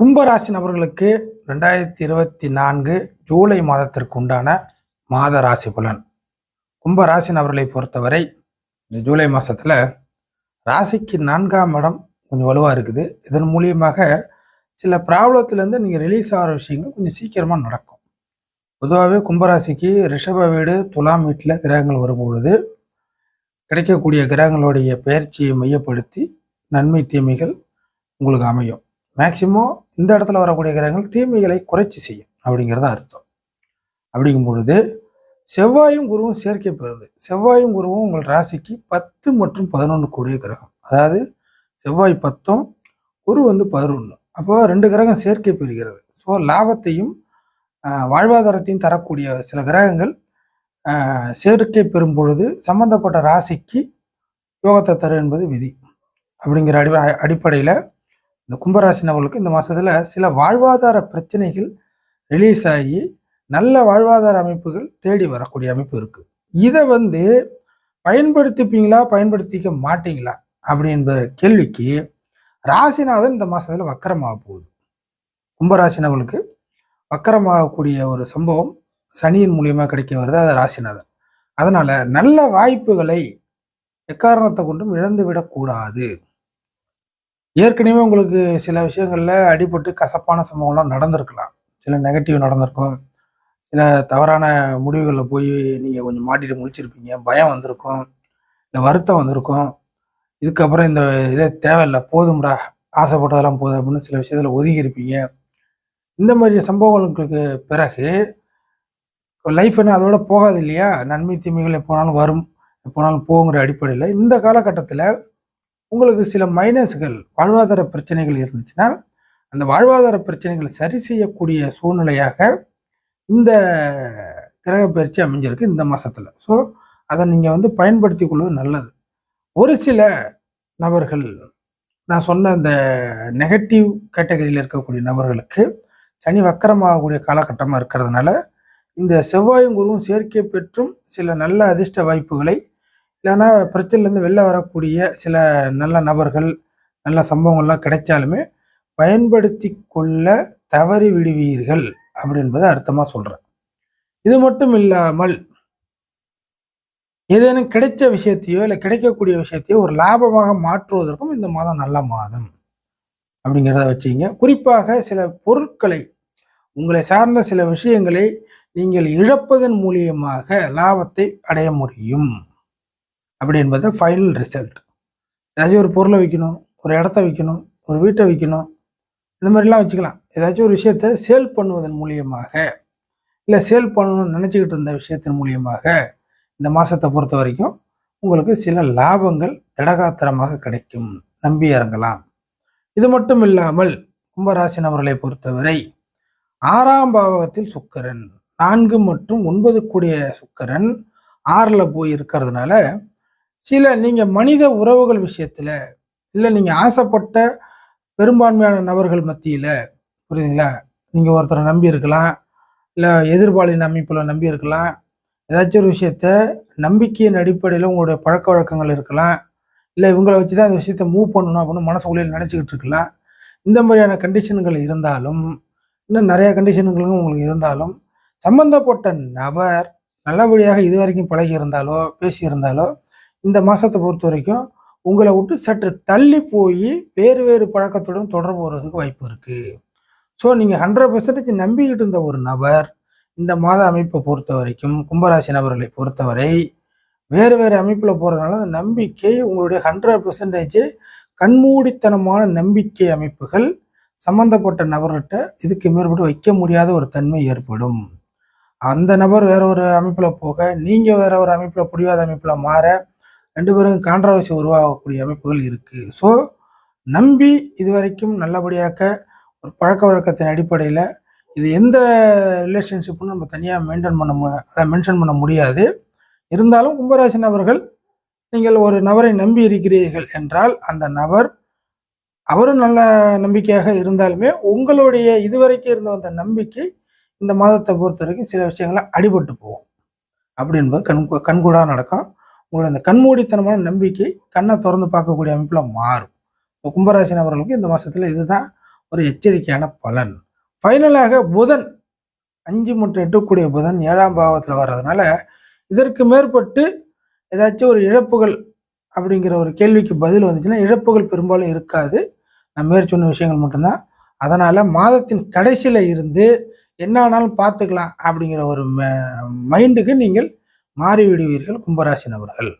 கும்பராசி நபர்களுக்கு ரெண்டாயிரத்தி இருபத்தி நான்கு ஜூலை மாதத்திற்கு உண்டான மாத ராசி பலன். கும்பராசி நபர்களை பொறுத்தவரை இந்த ஜூலை மாதத்தில் ராசிக்கு நான்காம் இடம் கொஞ்சம் வலுவாக இருக்குது. இதன் மூலியமாக சில ப்ராப்ளத்துலேருந்து நீங்கள் ரிலீஸ் ஆகிற விஷயங்கள் கொஞ்சம் சீக்கிரமாக நடக்கும். பொதுவாகவே கும்பராசிக்கு ரிஷப வீடு துலாம் வீட்டில் கிரகங்கள் வரும்பொழுது கிடைக்கக்கூடிய கிரகங்களுடைய பயிற்சியை மையப்படுத்தி நன்மை தீமைகள் உங்களுக்கு அமையும். மேக்சிமம் இந்த இடத்துல வரக்கூடிய கிரகங்கள் தீமைகளை குறைச்சி செய்யும் அப்படிங்கிறது அர்த்தம். அப்படிங்கும் பொழுது செவ்வாயும் குருவும் சேர்க்கை பெறுது. செவ்வாயும் குருவும் உங்கள் ராசிக்கு பத்து மற்றும் பதினொன்று கூடிய கிரகம். அதாவது செவ்வாய் பத்தும் குரு வந்து பதினொன்று அப்போ ரெண்டு கிரகம் சேர்க்கை பெறுகிறது. ஸோ லாபத்தையும் வாழ்வாதாரத்தையும் தரக்கூடிய சில கிரகங்கள் சேர்க்கை பெறும் பொழுது சம்பந்தப்பட்ட ராசிக்கு யோகத்தை தரும் என்பது விதி. அப்படிங்கிற அடி அடிப்படையில் இந்த கும்பராசினவர்களுக்கு இந்த மாதத்தில் சில வாழ்வாதார பிரச்சனைகள் ரிலீஸ் ஆகி நல்ல வாழ்வாதார அமைப்புகள் தேடி வரக்கூடிய அமைப்பு இருக்குது இதை வந்து பயன்படுத்திப்பீங்களா பயன்படுத்திக்க மாட்டீங்களா அப்படின்ற கேள்விக்கு ராசிநாதன் இந்த மாதத்தில் வக்கரமாக போகுது. கும்பராசினவர்களுக்கு வக்கரமாகக்கூடிய ஒரு சம்பவம் சனியின் மூலியமாக கிடைக்க வருது அது ராசிநாதன். அதனால் நல்ல வாய்ப்புகளை எக்காரணத்தை கொண்டும் இழந்து விடக்கூடாது ஏற்கனவே உங்களுக்கு சில விஷயங்களில் அடிபட்டு கசப்பான சம்பவம்லாம் நடந்திருக்கலாம். சில நெகட்டிவ் நடந்திருக்கும். சில தவறான முடிவுகளில் போய் நீங்கள் கொஞ்சம் மாட்டிட்டு முழிச்சிருப்பீங்க. பயம் வந்திருக்கும். இல்லை வருத்தம் வந்திருக்கும். இதுக்கப்புறம் இந்த இதே தேவையில்லை போதும்டா ஆசைப்பட்டதெல்லாம் போதும் அப்படின்னு சில விஷயத்தில் ஒதுங்கி இருப்பீங்க இந்த மாதிரி சம்பவங்களுக்கு பிறகு லைஃப் என்ன அதோட போகாது இல்லையா? நன்மை தீமைகள் எப்போனாலும் வரும் எப்போனாலும் போங்கிற அடிப்படையில் இந்த காலகட்டத்தில் உங்களுக்கு சில மைனஸ்கள் வாழ்வாதார பிரச்சனைகள் இருந்துச்சுன்னா அந்த வாழ்வாதார பிரச்சனைகளை சரி செய்யக்கூடிய சூழ்நிலையாக இந்த கிரக பயிற்சி அமைஞ்சிருக்கு இந்த மாதத்தில் ஸோ அதை நீங்கள் வந்து பயன்படுத்தி கொள்வது நல்லது. ஒரு சில நபர்கள் நான் சொன்ன அந்த நெகட்டிவ் கேட்டகரியில் இருக்கக்கூடிய நபர்களுக்கு சனி வக்கரமாகக்கூடிய காலகட்டமாக இருக்கிறதுனால இந்த செவ்வாயும் குருவும் சேர்க்கை பெற்றும் சில நல்ல அதிர்ஷ்ட வாய்ப்புகளை இல்லைன்னா பிரச்சனையிலேருந்து வெளில வரக்கூடிய சில நல்ல நபர்கள் நல்ல சம்பவங்கள்லாம் கிடைச்சாலுமே பயன்படுத்தி கொள்ள தவறி விடுவீர்கள் அப்படின்றத அர்த்தமாக சொல்கிறேன் இது மட்டும் இல்லாமல் ஏதேனும் கிடைச்ச விஷயத்தையோ இல்லை கிடைக்கக்கூடிய விஷயத்தையோ ஒரு லாபமாக மாற்றுவதற்கும் இந்த மாதம் நல்ல மாதம் அப்படிங்கிறத வச்சுங்க குறிப்பாக சில பொருட்களை உங்களை சார்ந்த சில விஷயங்களை நீங்கள் இழப்பதன் மூலியமாக லாபத்தை அடைய முடியும். அப்படி என்பது ஃபைனல் ரிசல்ட் ஏதாச்சும் ஒரு பொருளை விற்கணும் ஒரு இடத்த விற்கணும் ஒரு வீட்டை விற்கணும் இந்த மாதிரிலாம் வச்சுக்கலாம். ஏதாச்சும் ஒரு விஷயத்த சேல் பண்ணுவதன் மூலியமாக இல்லை சேல் பண்ணணும்னு நினச்சிக்கிட்டு இருந்த விஷயத்தின் மூலியமாக இந்த மாதத்தை பொறுத்த வரைக்கும் உங்களுக்கு சில லாபங்கள் திடகாத்திரமாக கிடைக்கும். நம்பி இறங்கலாம். இது மட்டும் இல்லாமல் கும்பராசி நபர்களை பொறுத்தவரை ஆறாம் பாவகத்தில் சுக்கரன் நான்கு மற்றும் ஒன்பது கூடிய சுக்கரன் ஆறில் போய் இருக்கிறதுனால சில நீங்கள் மனித உறவுகள் விஷயத்தில் இல்லை நீங்கள் ஆசைப்பட்ட பெரும்பான்மையான நபர்கள் மத்தியில் புரியுதுங்களா? நீங்கள் ஒருத்தரை நம்பி இருக்கலாம் இல்லை எதிர்பாலின அமைப்பில் நம்பி இருக்கலாம் ஏதாச்சும் ஒரு விஷயத்த நம்பிக்கையின் அடிப்படையில் உங்களுடைய பழக்க வழக்கங்கள் இருக்கலாம் இல்லை இவங்களை வச்சு தான் அந்த விஷயத்த மூவ் பண்ணணும் அப்படின்னு மனசுக்குள்ளே நினச்சிக்கிட்டு இருக்கலாம். இந்த மாதிரியான கண்டிஷன்கள் இருந்தாலும் இன்னும் நிறைய கண்டிஷன்களும் உங்களுக்கு இருந்தாலும் சம்மந்தப்பட்ட நபர் நல்லபடியாக இது வரைக்கும் பழகி இருந்தாலோ பேசி இருந்தாலோ இந்த மாதத்தை பொறுத்த வரைக்கும் உங்களை விட்டு சற்று தள்ளி போய் வேறு வேறு பழக்கத்துடன் தொடர்பு வர்றதுக்கு வாய்ப்பு இருக்குது ஸோ நீங்கள் ஹண்ட்ரட் பர்சன்டேஜ் நம்பிக்கிட்டு இருந்த ஒரு நபர் இந்த மாத அமைப்பை பொறுத்த வரைக்கும் கும்பராசி நபர்களை பொறுத்தவரை வேறு வேறு அமைப்பில் போகிறதுனால அந்த நம்பிக்கை உங்களுடைய ஹண்ட்ரட் பர்சன்டேஜ் கண்மூடித்தனமான நம்பிக்கை அமைப்புகள் சம்பந்தப்பட்ட நபர்கிட்ட இதுக்கு மேற்பட்டு வைக்க முடியாத ஒரு தன்மை ஏற்படும். அந்த நபர் வேற ஒரு அமைப்பில் போக நீங்கள் வேற ஒரு அமைப்பில் புரியாத அமைப்பில் மாற ரெண்டு பேரும் கான்ட்ரவர்சி உருவாகக்கூடிய அமைப்புகள் இருக்குது ஸோ நம்பி இதுவரைக்கும் நல்லபடியாக ஒரு பழக்க வழக்கத்தின் அடிப்படையில் இது எந்த ரிலேஷன்ஷிப்பும் நம்ம தனியாக மெயின்டைன் பண்ண மு- அதை மென்ஷன் பண்ண முடியாது. இருந்தாலும் கும்பராசி நபர்கள் நீங்கள் ஒரு நபரை நம்பி இருக்கிறீர்கள் என்றால் அந்த நபர் அவரும் நல்ல நம்பிக்கையாக இருந்தாலுமே உங்களுடைய இதுவரைக்கும் இருந்த அந்த நம்பிக்கை இந்த மாதத்தை பொறுத்த வரைக்கும் சில விஷயங்களை அடிபட்டு போகும். அப்படி என்பது கண் கண்கூடாக நடக்கும். உங்களோட அந்த கண்மூடித்தனமான நம்பிக்கை கண்ணை திறந்து பார்க்கக்கூடிய அமைப்பில் மாறும். இப்போ கும்பராசி நபர்களுக்கு இந்த மாதத்தில் இதுதான் ஒரு எச்சரிக்கையான பலன். ஃபைனலாக புதன் அஞ்சு மற்றும் எட்டுக்கூடிய புதன் ஏழாம் பாவத்தில் வர்றதுனால இதற்கு மேற்பட்டு ஏதாச்சும் ஒரு இழப்புகள் அப்படிங்கிற ஒரு கேள்விக்கு பதில் வந்துச்சுன்னா இழப்புகள் பெரும்பாலும் இருக்காது. நான் மேற் சொன்ன விஷயங்கள் மட்டும்தான். அதனால் மாதத்தின் கடைசியில் இருந்து என்ன ஆனாலும் பார்த்துக்கலாம் அப்படிங்கிற ஒரு மைண்டுக்கு நீங்கள் மாறிவிடுவீர்கள் கும்பராசி நபர்கள்.